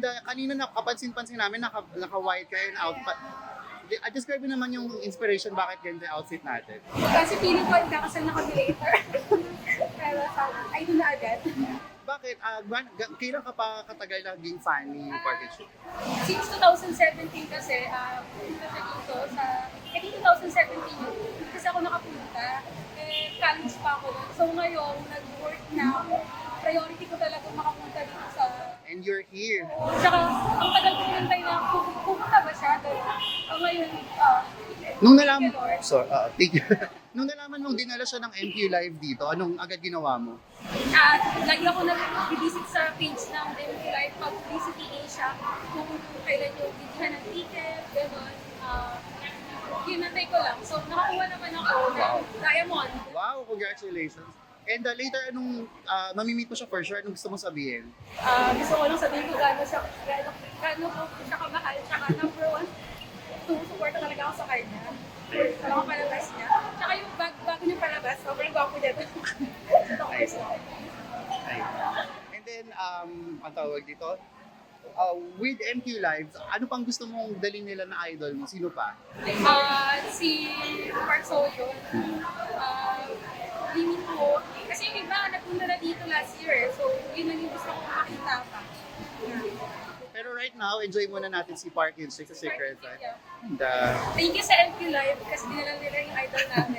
kanina nakapansin-pansin namin, naka, naka-white kayo na outfit. Di- ah, Describe naman yung inspiration bakit ganito yung outfit natin. Kasi feeling ko kakasal na kami later. Pero sana, ay doon na agad. Bakit? Ah, ga- kailan ka pa katagal naging fan ni Party Show? Since 2017 kasi, ah, punta dito sa, di 2017 yun, kasi ako nakapunta, eh college pa ako nun. So ngayon, nag-work na ako. Priority ko talaga makapunta dito sa And you're here. Tsaka, ang tagal ko nantay na pu- pupunta ba siya? Ang ngayon, ah, Nung nalaman, you, Lord. so, ah, thank you. Nung nalaman mong dinala siya ng MQ Live dito, anong agad ginawa mo? At lagi ako nag-visit sa page ng MQ Live pag Publicity Asia kung kailan yung bibigyan ng ticket, gano'n. Uh, Hinantay ko lang. So, nakakuha naman ako ng diamond. Wow, congratulations. And uh, later, anong, uh, mamimit mo siya for sure, anong gusto mong sabihin? Ah, gusto ko lang sabihin ko gano'n siya, gano'n, ko siya kamahal. Tsaka number one, sumusuporta talaga ako sa kanya. Sa mga palabas niya. Tsaka yung bag, bago niya palabas, sobrang gwapo niya. Time. Ay. And then, um, ang tawag dito, uh, with MQ Live, ano pang gusto mong dalhin nila na idol mo? Sino pa? Ah, si Park Soyo. Ah, limit ko. Kasi yung iba, nagpunta na dito last year. eh. So, yun ang yung gusto kong makita pa. Pero right now, enjoy muna natin si Park Instinct sa Secret. Yeah. And, uh, Thank you sa MQ Live kasi dinala nila yung idol namin.